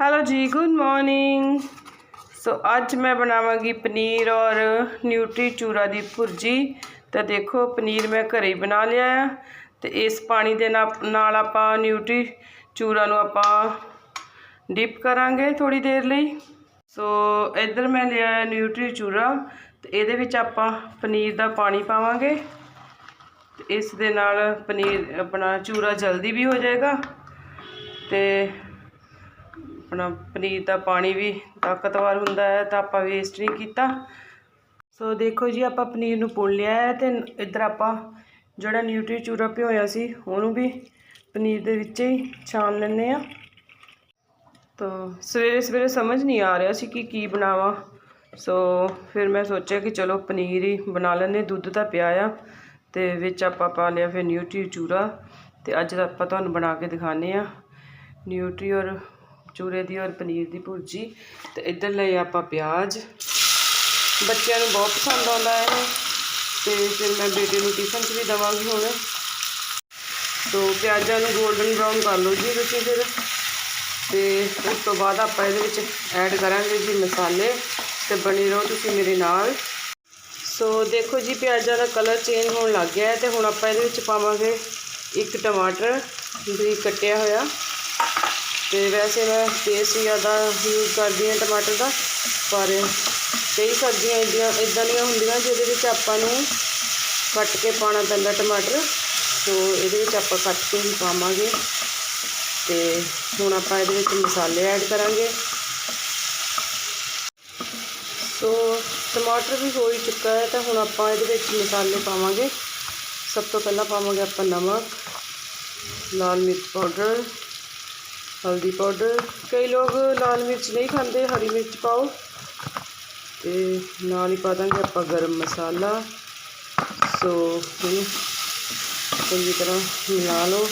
Hello ਜੀ good morning so ਅੱਜ ਮੈਂ ਬਣਾਵਾਂਗੀ ਪਨੀਰ ਔਰ ਨਿਊਟਰੀ ਚੂਰਾ ਦੀ ਭੁਰਜੀ। ਤਾਂ ਦੇਖੋ, ਪਨੀਰ ਮੈਂ ਘਰੇ ਹੀ ਬਣਾ ਲਿਆ ਆ। ਤੇ ਇਸ ਪਾਣੀ ਦੇ ਨਾ- ਨਾਲ ਆਪਾਂ ਨਿਊਟਰੀ ਚੂਰਾ ਨੂੰ ਆਪਾਂ ਡਿਪ ਕਰਾਂਗੇ ਥੋੜੀ ਦੇਰ ਲਈ। ਸੋ ਇੱਧਰ ਮੈਂ ਲਿਆ ਨਿਊਟਰੀ ਚੂਰਾ। ਤੇ ਇਹਦੇ ਵਿੱਚ ਆਪਾਂ ਪਨੀਰ ਦਾ ਪਾਣੀ ਪਾਵਾਂਗੇ। ਤੇ ਇਸ ਦੇ ਨਾਲ ਪਨੀਰ ਆਪਣਾ ਚੂਰਾ ਜਲਦੀ ਵੀ ਹੋ ਜਾਏਗਾ। ਤੇ ਆਪਣਾ ਪਨੀਰ ਦਾ ਪਾਣੀ ਵੀ ਤਾਕਤਵਰ ਹੁੰਦਾ ਹੈ ਤਾਂ ਆਪਾਂ ਵੇਸਟ ਨਹੀਂ ਕੀਤਾ। ਸੋ ਦੇਖੋ ਜੀ, ਆਪਾਂ ਪਨੀਰ ਨੂੰ ਪੁਣ ਲਿਆ ਹੈ ਤੇ ਇੱਧਰ ਆਪਾਂ ਜਿਹੜਾ ਨਿਊਟਰੀ ਚੂਰਾ ਭਿਓਇਆ ਸੀ, ਉਹਨੂੰ ਵੀ ਪਨੀਰ ਦੇ ਵਿੱਚ ਹੀ ਛਾਣ ਲੈਂਦੇ ਆ ਤਾਂ ਸਵੇਰੇ ਸਵੇਰੇ ਸਮਝ ਨਹੀਂ ਆ ਰਿਹਾ ਸੀ ਕਿ ਕੀ ਬਣਾਵਾਂ। ਸੋ ਫਿਰ ਮੈਂ ਸੋਚਿਆ ਕਿ ਚਲੋ ਪਨੀਰ ਹੀ ਬਣਾ ਲੈਂਦੇ ਦੁੱਧ ਤਾਂ ਪਿਆ ਆ ਤੇ ਵਿੱਚ ਆਪਾਂ ਪਾ ਲਿਆ ਫਿਰ ਨਿਊਟਰੀ ਚੂਰਾ ਤੇ ਅੱਜ ਆਪਾਂ ਤੁਹਾਨੂੰ ਬਣਾ ਕੇ ਦਿਖਾਣੇ ਆ ਨਿਊਟਰੀ ਔਰ ਚੂਰੇ ਦੀ ਔਰ ਪਨੀਰ ਦੀ ਭੁਰਜੀ। ਤੇ ਇੱਧਰ ਲਈ ਆਪਾਂ ਪਿਆਜ਼। ਬੱਚਿਆਂ ਨੂੰ ਬਹੁਤ ਪਸੰਦ ਆਉਂਦਾ ਹੈ ਇਹ। ਤੇ ਫਿਰ ਮੈਂ ਬੇਟੇ ਨੂੰ ਟਿਫਨ 'ਚ ਵੀ ਦਵਾਂਗੀ ਹੁਣ। ਤੋ ਪਿਆਜ਼ਾਂ ਨੂੰ 골ਡਨ ਬਰਾਊਨ ਕਰ ਲਓ ਜੀ ਤੁਸੀਂ ਫਿਰ। ਤੇ ਉਸ ਤੋਂ ਬਾਅਦ ਆਪਾਂ ਇਹਦੇ ਵਿੱਚ ਐਡ ਕਰਾਂਗੇ ਜੀ ਮਸਾਲੇ। ਤੇ ਬਣੇ ਰਹੋ ਤੁਸੀਂ ਮੇਰੇ ਨਾਲ। ਸੋ ਦੇਖੋ ਜੀ, ਪਿਆਜ਼ਾਂ ਦਾ ਕਲਰ ਚੇਂਜ ਹੋਣ ਲੱਗ ਗਿਆ ਹੈ ਤੇ ਹੁਣ ਆਪਾਂ ਇਹਦੇ ਵਿੱਚ ਪਾਵਾਂਗੇ ਇੱਕ ਟਮਾਟਰ ਬਰੀਕ ਕੱਟਿਆ ਹੋਇਆ। ਤੇ ਵੈਸੇ ਮੈਂ ਪੇਸਟ ਜ਼ਿਆਦਾ ਯੂਜ਼ ਕਰਦੀ ਹਾਂ ਟਮਾਟਰ ਦਾ, ਪਰ ਕਈ ਸਬਜ਼ੀਆਂ ਇਦਾਂ ਇਦਾਂ ਦੀਆਂ ਹੁੰਦੀਆਂ ਜਿਹਦੇ ਵਿੱਚ ਆਪਾਂ ਨੂੰ ਕੱਟ ਕੇ ਪਾਉਣਾ ਪੈਂਦਾ ਟਮਾਟਰ, ਸੋ ਇਹਦੇ ਵਿੱਚ ਆਪਾਂ ਕੱਟ ਕੇ ਹੀ ਪਾਵਾਂਗੇ। ਤੇ ਹੁਣ ਆਪਾਂ ਇਹਦੇ ਵਿੱਚ ਮਸਾਲੇ ਐਡ ਕਰਾਂਗੇ। ਸੋ ਟਮਾਟਰ ਵੀ ਹੋ ਹੀ ਚੁੱਕਾ ਹੈ, ਤਾਂ ਹੁਣ ਆਪਾਂ ਇਹਦੇ ਵਿੱਚ ਮਸਾਲੇ ਪਾਵਾਂਗੇ। ਸਭ ਤੋਂ ਪਹਿਲਾਂ ਪਾਵਾਂਗੇ ਆਪਾਂ ਨਮਕ, ਲਾਲ ਮਿਰਚ ਪਾਊਡਰ ਹਲਦੀ ਪਾਊਡਰ ਕਈ ਲੋਕ ਲਾਲ ਮਿਰਚ ਨਹੀਂ ਖਾਂਦੇ, ਹਰੀ ਮਿਰਚ ਪਾਓ। ਤੇ ਨਾਲ ਹੀ ਪਾ ਦਾਂਗੇ ਆਪਾਂ ਗਰਮ ਮਸਾਲਾ। ਸੋ ਇਹਨੂੰ ਚੰਗੀ ਤਰ੍ਹਾਂ ਮਿਲਾ ਲਓ।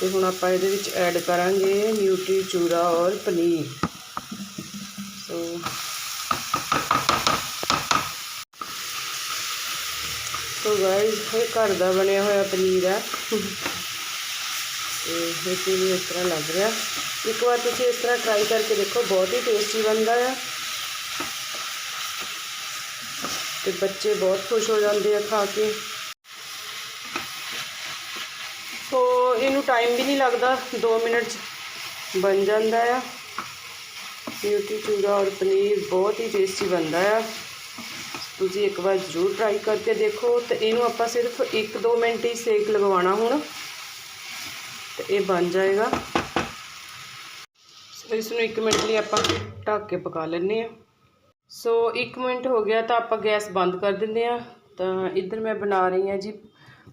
ਤੇ ਹੁਣ ਆਪਾਂ ਇਹਦੇ ਵਿੱਚ ਐਡ ਕਰਾਂਗੇ ਨਿਊਟਰੀ ਚੂਰਾ ਔਰ ਪਨੀਰ। ਸੋ ਸੋ ਗਾਇਸ ਇਹ ਘਰ ਦਾ ਬਣਿਆ ਹੋਇਆ ਪਨੀਰ ਹੈ। ਤੇ ਇਹ ਵੀ ਇਸ ਤਰ੍ਹਾਂ ਲੱਗ ਰਿਹਾ। ਇੱਕ ਵਾਰ ਤੁਸੀਂ ਇਸ ਤਰ੍ਹਾਂ ਟਰਾਈ ਕਰਕੇ ਦੇਖੋ, ਬਹੁਤ ਹੀ ਟੇਸਟੀ ਬਣਦਾ ਆ ਤੇ ਬੱਚੇ ਬਹੁਤ ਖੁਸ਼ ਹੋ ਜਾਂਦੇ ਆ ਖਾ ਕੇ। ਸੋ ਇਹਨੂੰ ਟਾਈਮ ਵੀ ਨਹੀਂ ਲੱਗਦਾ 2 ਮਿੰਟ 'ਚ ਬਣ ਜਾਂਦਾ ਆ। ਨਿਊਟਰੀ ਚੂਰਾ ਔਰ ਪਨੀਰ ਬਹੁਤ ਹੀ ਟੇਸਟੀ ਬਣਦਾ ਆ। ਤੁਸੀਂ ਇੱਕ ਵਾਰ ਜ਼ਰੂਰ ਟਰਾਈ ਕਰਕੇ ਦੇਖੋ ਤੇ ਇਹਨੂੰ ਆਪਾਂ ਸਿਰਫ 1-2 ਮਿੰਟ ਹੀ ਸੇਕ ਲਗਵਾਉਣਾ ਹੁਣ। ਤੇ ਇਹ ਬਣ ਜਾਏਗਾ। ਸੋ ਇਸ ਨੂੰ 1 ਮਿੰਟ ਲਈ ਆਪਾਂ ਢੱਕ ਕੇ ਪਕਾ ਲੈਂਦੇ ਆ ਸੋ 1 ਮਿੰਟ ਹੋ ਗਿਆ ਤਾਂ ਆਪਾਂ ਗੈਸ ਬੰਦ ਕਰ ਦਿੰਦੇ ਆ ਤਾਂ ਇੱਧਰ ਮੈਂ ਬਣਾ ਰਹੀ ਹਾਂ ਜੀ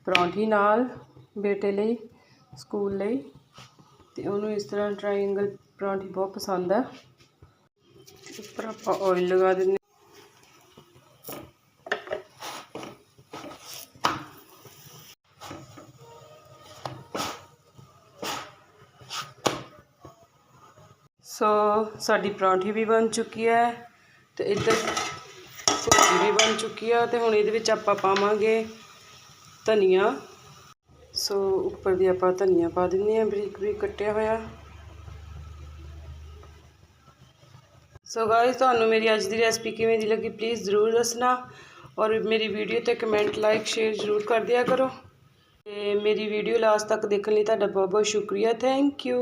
ਪਰੌਂਠੀ ਨਾਲ ਬੇਟੇ ਲਈ, ਸਕੂਲ ਲਈ। ਤੇ ਉਹਨੂੰ ਇਸ ਤਰ੍ਹਾਂ ਟ੍ਰਾਇੰਗਲ ਪਰੌਂਠੀ ਬਹੁਤ ਪਸੰਦ ਆ। ਉੱਪਰ ਆਪਾਂ ਆਇਲ ਲਗਾ ਦਿੰਦੇ ਸੋ ਸਾਡੀ ਪਰੌਂਠੀ ਵੀ ਬਣ ਚੁੱਕੀ ਹੈ ਤੇ ਇੱਧਰ ਸਬਜ਼ੀ ਵੀ ਬਣ ਚੁੱਕੀ ਆ ਤੇ ਹੁਣ ਇਹਦੇ ਵਿੱਚ ਆਪਾਂ ਪਾਵਾਂਗੇ ਧਨੀਆ। ਸੋ ਉੱਪਰ ਦੀ ਆਪਾਂ ਧਨੀਆ ਪਾ ਦਿੰਦੇ ਆ ਬਰੀਕ ਬਰੀਕ ਕੱਟਿਆ ਹੋਇਆ। ਸੋ ਗਾਇਸ ਤੁਹਾਨੂੰ ਮੇਰੀ ਅੱਜ ਦੀ ਰੈਸਪੀ ਕਿਵੇਂ ਦੀ ਲੱਗੀ ਪਲੀਜ਼ ਜ਼ਰੂਰ ਦੱਸਣਾ ਔਰ ਮੇਰੀ ਵੀਡੀਓ ਤੇ ਕਮੈਂਟ ਲਾਈਕ ਸ਼ੇਅਰ ਜ਼ਰੂਰ ਕਰ ਦਿਆ ਕਰੋ। ਤੇ ਮੇਰੀ ਵੀਡੀਓ ਲਾਸਟ ਤੱਕ ਦੇਖਣ ਲਈ ਤੁਹਾਡਾ ਬਹੁਤ ਬਹੁਤ ਸ਼ੁਕਰੀਆ। Thank you